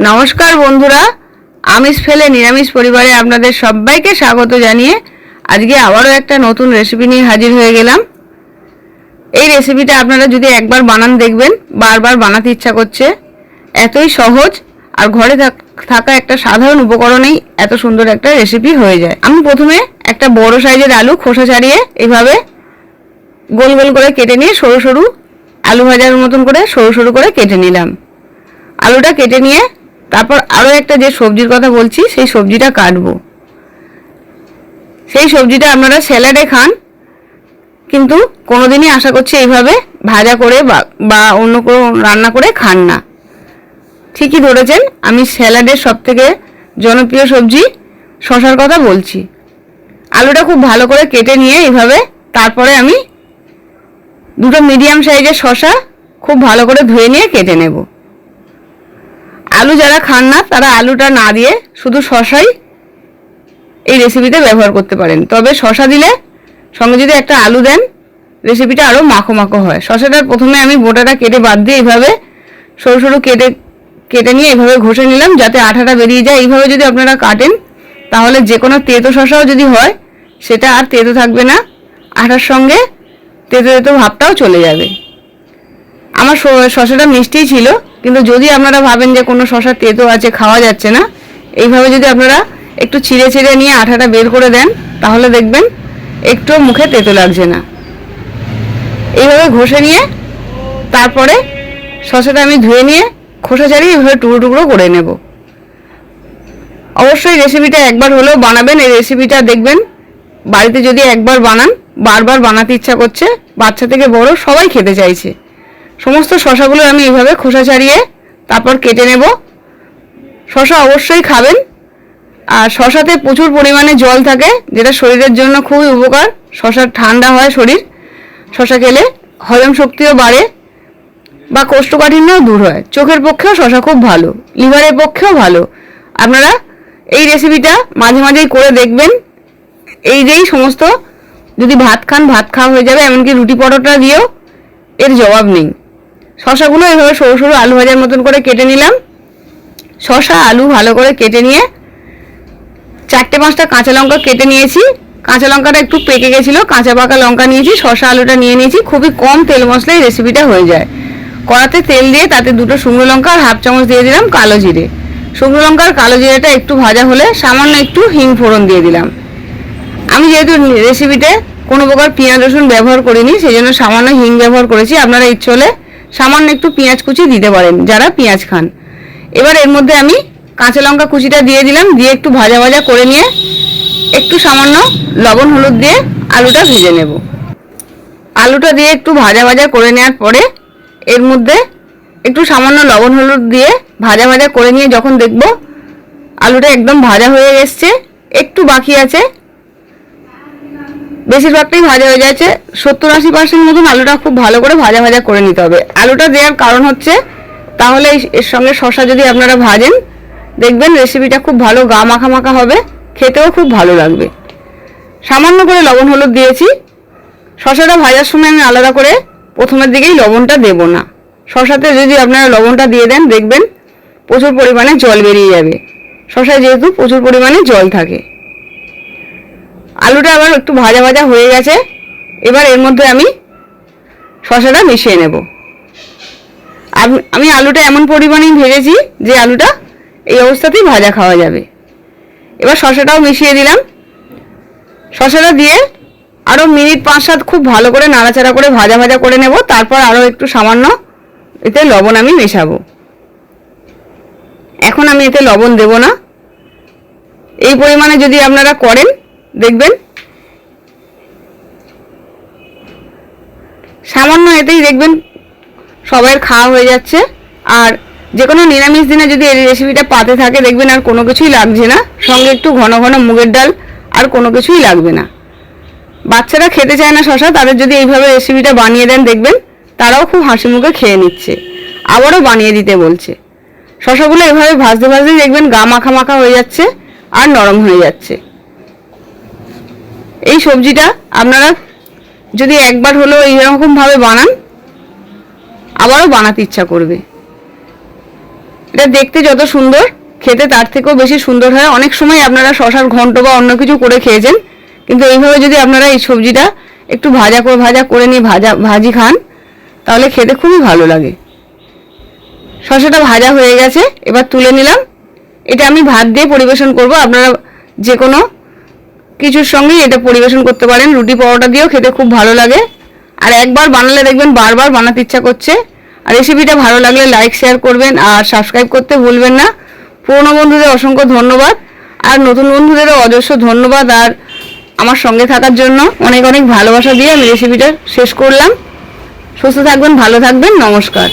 নমস্কার বন্ধুরা, আমিষ ফেলে নিরামিষ পরিবারে আপনাদের সবাইকে স্বাগত জানিয়ে আজকে আবারও একটা নতুন রেসিপি নিয়ে হাজির হয়ে গেলাম। এই রেসিপিটা আপনারা যদি একবার বানান দেখবেন, বারবার বানাতে ইচ্ছা করছে। এতই সহজ আর ঘরে থাক- একটা সাধারণ উপকরণেই এত সুন্দর একটা রেসিপি হয়ে যায়। আমি প্রথমে একটা বড় সাইজের আলু খোসা ছাড়িয়ে এভাবে গোল গোল করে কেটে নিয়ে সরু সরু আলু ভাজার মতন করে সরু সরু করে কেটে নিলাম। আলুটা কেটে নিয়ে তারপর আরও একটা যে সবজির কথা বলছি, সেই সবজিটা কাটবো। সেই সবজিটা আপনারা স্যালাডে খান, কিন্তু কোনোদিনই আশা করছি এইভাবে ভাজা করে বা- অন্য কোনো রান্না করে খান না। ঠিকই ধরেছেন, আমি স্যালাডের সব থেকে জনপ্রিয় সবজি শশার কথা বলছি। আলুটা খুব ভালো করে কেটে নিয়ে এইভাবে তারপরে আমি দুটো মিডিয়াম সাইজের শশা খুব ভালো করে ধুয়ে নিয়ে কেটে নেব। আলু যারা খান না, তারা আলুটা না দিয়ে শুধু শশাই এই রেসিপিতে ব্যবহার করতে পারেন। তবে শশা দিলে সঙ্গে যদি একটা আলু দেন রেসিপিটা আরও মাখো মাখো হয়। শশাটার প্রথমে আমি বোটাটা কেটে বাদ দিয়ে এইভাবে সরু সরু কেটে কেটে নিয়ে এইভাবে ঘষে নিলাম যাতে আঠাটা বেরিয়ে যায়। এইভাবে যদি আপনারা কাটেন, তাহলে যে কোনো তেতো শশাও যদি হয়, সেটা আর তেতো থাকবে না। আঠার সঙ্গে তেতো তেতো ভাবটাও চলে যাবে। আমার শশাটা মিষ্টিই ছিল। কিন্তু যদি আপনারা ভাবেন যে কোনো শশা তেতো আছে, খাওয়া যাচ্ছে না, এইভাবে যদি আপনারা একটু ছিঁড়ে ছিঁড়ে নিয়ে আঠাটা বের করে দেন, তাহলে দেখবেন একটু মুখে তেতো লাগছে না। এইভাবে ঘষে নিয়ে তারপরে শশাটা আমি ধুয়ে নিয়ে খোসা ছাড়িয়ে এইভাবে টুকরো টুকরো করে নেব। অবশ্যই রেসিপিটা একবার হলেও বানাবেন, এই রেসিপিটা দেখবেন বাড়িতে যদি একবার বানান, বারবার বানাতে ইচ্ছা করছে, বাচ্চা থেকে বড় সবাই খেতে চাইছে। সমস্ত শশাগুলো আমি এইভাবে খোসা ছাড়িয়ে তারপর কেটে নেব। শশা অবশ্যই খাবেন। আর শশাতে প্রচুর পরিমাণে জল থাকে, যেটা শরীরের জন্য খুবই উপকার। শশা ঠান্ডা হয় শরীর। শশা খেলে হজম শক্তিও বাড়ে বা কোষ্ঠকাঠিন্যও দূর হয়। চোখের পক্ষেও শশা খুব ভালো, লিভারের পক্ষেও ভালো। আপনারা এই রেসিপিটা মাঝে মাঝেই করে দেখবেন। এই যেই সমস্ত, যদি ভাত খান, ভাত খাওয়া হয়ে যাবে, এমনকি রুটি পরোটা দিয়েও এর জবাব নেই। শশাগুলো এভাবে সরু সরু আলু ভাজার মতন করে কেটে নিলাম। শশা, আলু ভালো করে কেটে নিয়ে চারটে পাঁচটা কাঁচা লঙ্কা কেটে নিয়েছি। কাঁচা লঙ্কাটা একটু পেকে গেছিল, কাঁচা পাকা লঙ্কা নিয়েছি, শশা আলুটা নিয়ে নিয়েছি। খুবই কম তেল মশলায় রেসিপিটা হয়ে যায়। কড়াতে তেল দিয়ে তাতে দুটো শুকনো লঙ্কা আর হাফ চামচ দিয়ে দিলাম কালো জিরে। শুকনো লঙ্কার কালো জিরেটা একটু ভাজা হলে সামান্য একটু হিং ফোড়ন দিয়ে দিলাম। আমি যেহেতু রেসিপিতে কোনো প্রকার পেঁয়াজ রসুন ব্যবহার করিনি সেই জন্য সামান্য হিং ব্যবহার করেছি। আপনারা ইচ্ছে হলে সামান্য একটু পেঁয়াজ কুচি দিতে পারেন, যারা পেঁয়াজ খান। এবার এর মধ্যে আমি কাঁচা লঙ্কা কুচিটা দিয়ে দিলাম, দিয়ে একটু ভাজা ভাজা করে নিয়ে একটু সামান্য লবণ হলুদ দিয়ে আলুটা ভেজে নেব। আলুটা দিয়ে একটু ভাজা ভাজা করে নেওয়ার পরে এর মধ্যে একটু সামান্য লবণ হলুদ দিয়ে ভাজা ভাজা করে নিয়ে যখন দেখব আলুটা একদম ভাজা হয়ে এসছে, একটু বাকি আছে বেশিরভাগটাই ভাজা হয়ে যাচ্ছে। সত্তর আশি পার্সেন্ট মতন আলুটা খুব ভালো করে ভাজা ভাজা করে নিতে হবে। আলুটা দেওয়ার কারণ হচ্ছে, তাহলে এর সঙ্গে শশা যদি আপনারা ভাজেন, দেখবেন রেসিপিটা খুব ভালো, গা মাখা মাখা হবে, খেতেও খুব ভালো লাগবে। সামান্য করে লবণ হলুদ দিয়েছি। শশাটা ভাজার সময় আমি আলাদা করে প্রথমের দিকেই লবণটা দেব না। শশাতে যদি আপনারা লবণটা দিয়ে দেন, দেখবেন প্রচুর পরিমাণে জল বেরিয়ে যাবে। শশায় যেহেতু প্রচুর পরিমাণে জল থাকে। আলুটা আবার একটু ভাজা ভাজা হয়ে গেছে। এবার এর মধ্যে আমি শশাটা মিশিয়ে নেব। আমি আলুটা এমন পরিমাণেই ভেজেছি যে আলুটা এই অবস্থাতেই ভাজা খাওয়া যাবে। এবার শশাটাও মিশিয়ে দিলাম। শশাটা দিয়ে আরও মিনিট পাঁচ সাত খুব ভালো করে নাড়াচাড়া করে ভাজা ভাজা করে নেব। তারপর আরও একটু সামান্য এতে লবণ আমি মেশাবো। এখন আমি এতে লবণ দেব না। এই পরিমাণে যদি আপনারা করেন দেখবেন? সামান্য এতেই দেখবেন সবাইয়ের খাওয়া হয়ে যাচ্ছে। আর যে কোনো নিরামিষ দিনে যদি এই রেসিপিটা পাতে থাকে, দেখবেন আর কোনো কিছুই লাগছে না। সঙ্গে একটু ঘন ঘন মুগের ডাল আর কোনো কিছুই লাগবে না। বাচ্চারা খেতে চায় না শশা, তাদের যদি এইভাবে রেসিপিটা বানিয়ে দেন, দেখবেন তারাও খুব হাসি মুখে খেয়ে নিচ্ছে। আবারও বানিয়ে দিতে বলছে। শশাগুলো এভাবে ভাজতে ভাজতে দেখবেন গা মাখা মাখা হয়ে যাচ্ছে আর নরম হয়ে যাচ্ছে। এই সবজিটা আপনারা যদি একবার হলেও এইরকমভাবে বানান, আবারও বানাতে ইচ্ছা করবে। এটা দেখতে যত সুন্দর, খেতে তার থেকেও বেশি সুন্দর হয়। অনেক সময় আপনারা শশার ঘন্ট বা অন্য কিছু করে খেয়েছেন, কিন্তু এইভাবে যদি আপনারা এই সবজিটা একটু ভাজা করে ভাজা করে নিয়ে ভাজা, ভাজি খান, তাহলে খেতে খুবই ভালো লাগে। শশাটা ভাজা হয়ে গেছে, এবার তুলে নিলাম। এটা আমি ভাত দিয়ে পরিবেশন করব। আপনারা যে কোনো কিছুর সঙ্গেই এটা পরিবেশন করতে পারেন। রুটি পরোটা দিয়েও খেতে খুব ভালো লাগে। আর একবার বানালে দেখবেন বারবার বানাতে ইচ্ছা করছে। আর রেসিপিটা ভালো লাগলে লাইক শেয়ার করবেন আর সাবস্ক্রাইব করতে ভুলবেন না। পুরনো বন্ধুদের অসংখ্য ধন্যবাদ। আর নতুন বন্ধুদেরও অজস্র ধন্যবাদ। আর আমার সঙ্গে থাকার জন্য অনেক অনেক ভালোবাসা দিয়ে আমি রেসিপিটা শেষ করলাম। সুস্থ থাকবেন, ভালো থাকবেন। নমস্কার।